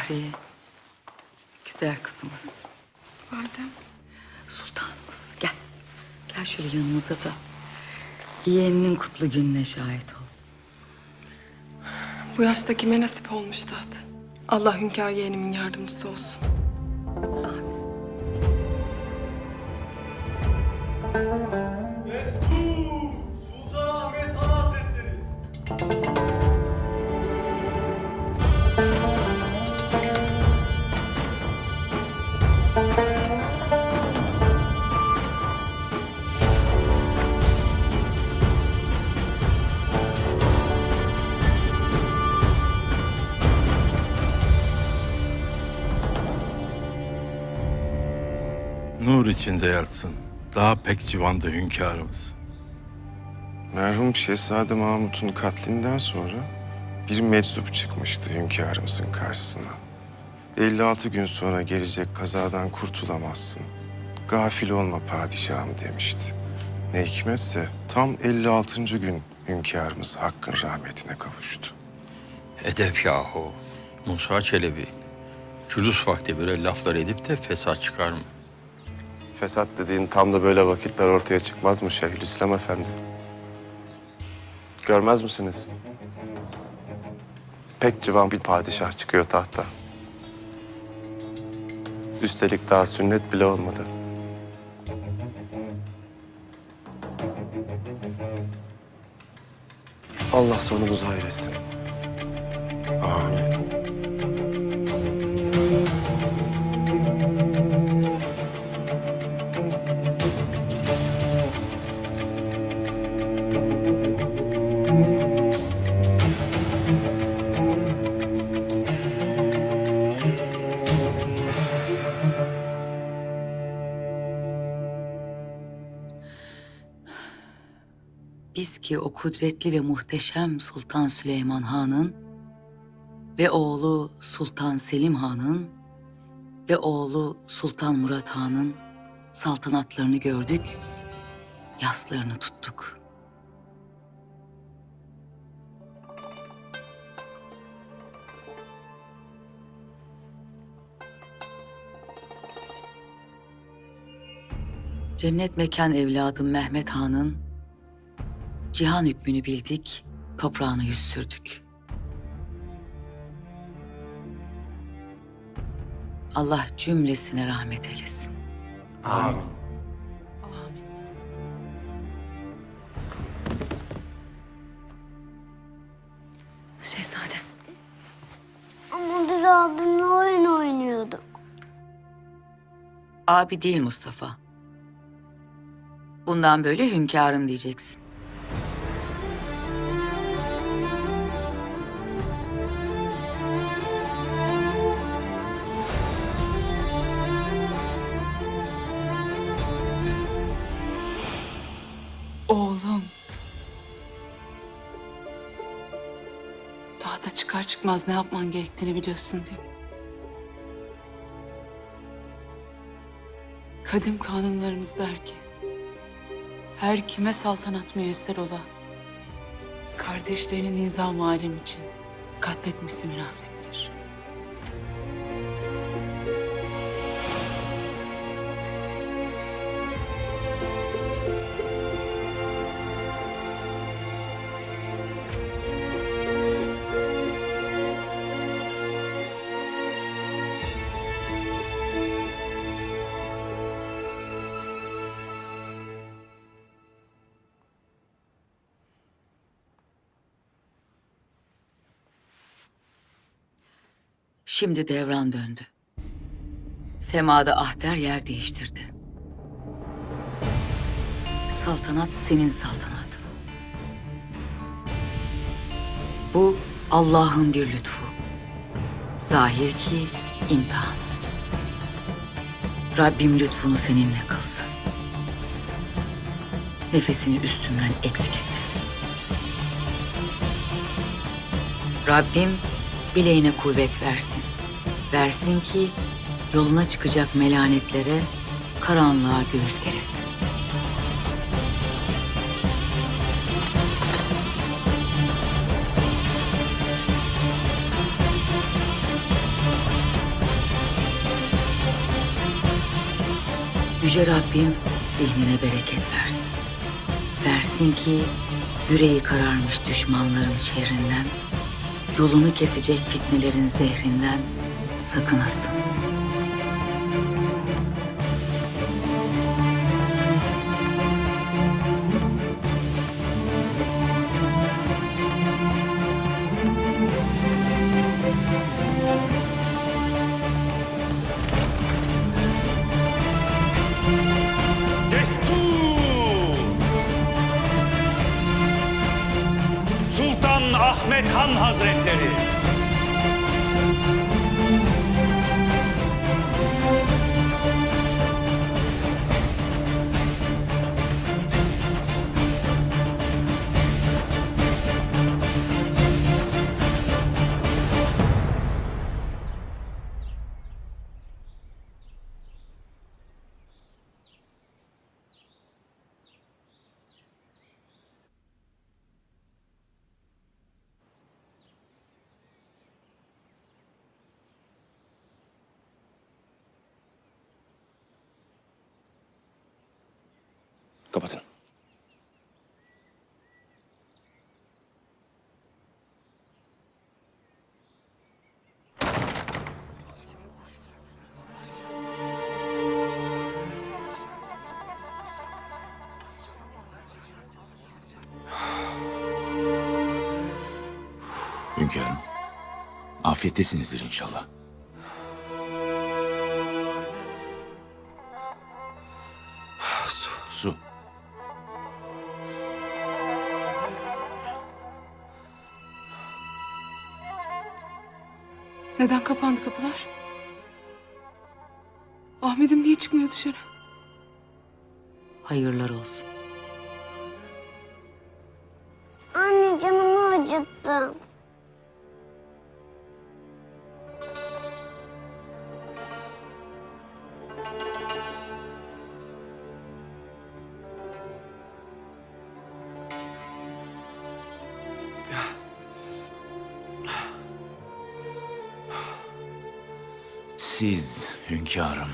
Fahriye. Güzel kızımız. Validem. Sultanımız. Gel. Gel şöyle yanımıza da. Yeğeninin kutlu gününe şahit ol. Bu yaşta kime nasip olmuş taht? Allah hünkâr yeğenimin yardımcısı olsun. Destur! Sultanahmet Han Hazretleri! İçinde yatsın. Daha pek civandı hünkârımız. Merhum Şehzade Mahmut'un katlinden sonra bir meczup çıkmıştı hünkârımızın karşısına. 56 gün sonra gelecek kazadan kurtulamazsın. Gafil olma padişahım demişti. Ne hikmetse tam 56. gün hünkârımız hakkın rahmetine kavuştu. Edep yahu. Musa Çelebi. Cülus vakti böyle laflar edip de fesat çıkar mı? Fesat dediğin tam da böyle vakitler ortaya çıkmaz mı Şeyhülislam Efendi? Görmez misiniz? Pek civan bir padişah çıkıyor tahta. Üstelik daha sünnet bile olmadı. Allah sonumuzu hayretsin. Amin. Biz ki o kudretli ve muhteşem Sultan Süleyman Han'ın ve oğlu Sultan Selim Han'ın ve oğlu Sultan Murat Han'ın saltanatlarını gördük, yaslarını tuttuk. Cennet mekan evladım Mehmet Han'ın cihan hükmünü bildik, toprağına yüz sürdük. Allah cümlesine rahmet eylesin. Amin. Şehzadem. Ama biz abimle oyun oynuyorduk. Abi değil Mustafa. Bundan böyle hünkârım diyeceksin. Oğlum. Daha da çıkar çıkmaz ne yapman gerektiğini biliyorsun değil mi? Kadim kanunlarımız der ki, her kime saltanat müyesser ola, kardeşlerinin nizam alem için katletmesi münasiptir. Şimdi devran döndü. Semada ahder yer değiştirdi. Saltanat senin saltanatın. Bu Allah'ın bir lütfu. Zahir ki imtihan. Rabbim lütfunu seninle kılsın. Nefesini üstünden eksik etmesin. Rabbim bileğine kuvvet versin. Versin ki yoluna çıkacak melanetlere, karanlığa göğüs geresin. Yüce Rabbim zihnine bereket versin. Versin ki yüreği kararmış düşmanların şerrinden yolunu kesecek fitnelerin zehrinden sakınasın. Kapatın. Hünkârım, afiyettesinizdir inşallah. Su, su. Neden kapandı kapılar? Ahmet'im niye çıkmıyor dışarı? Hayırlar olsun. Anne canımı acıttın. Siz hünkârım.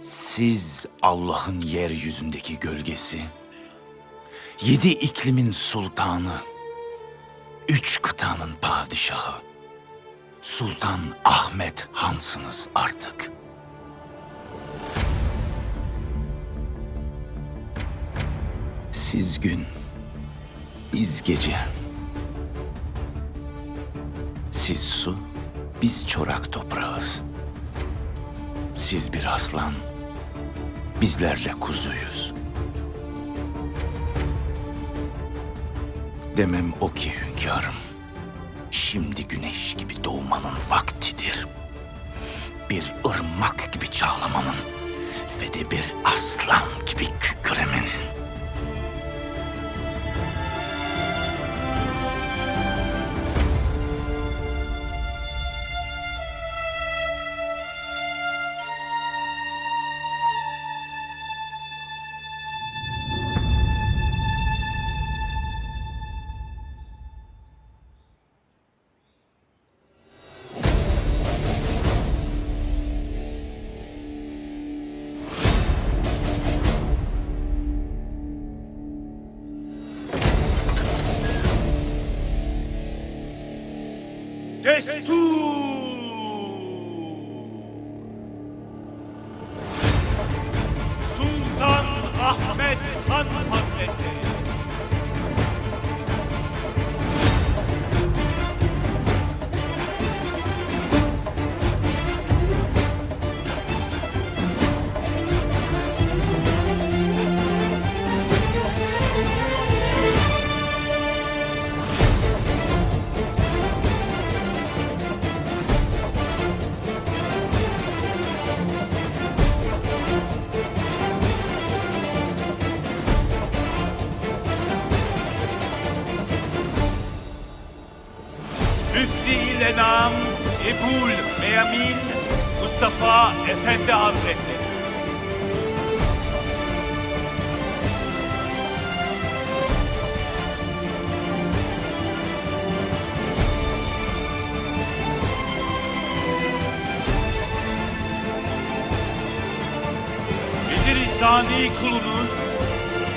Siz Allah'ın yeryüzündeki gölgesi. Yedi iklimin sultanı. Üç kıtanın padişahı. Sultan Ahmet Hansınız artık. Siz gün, biz gece. Siz su, biz çorak toprağız. Siz bir aslan, bizlerle kuzuyuz. Demem o ki hünkârım, şimdi güneş gibi doğmanın vaktidir. Bir ırmak gibi çağlamanın ve de bir aslan gibi kükremenin. és tu! Müfti ile nam Ebul Meyamin Mustafa Efendi Hazretleri. Sani kulunuz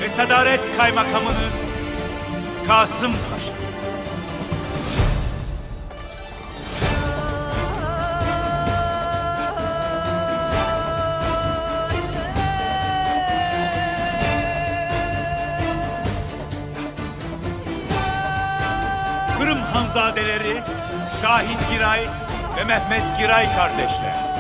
ve sadaret kaymakamınız Kasım Paşa. Kırım Hanzadeleri Şahin Giray ve Mehmet Giray kardeşler.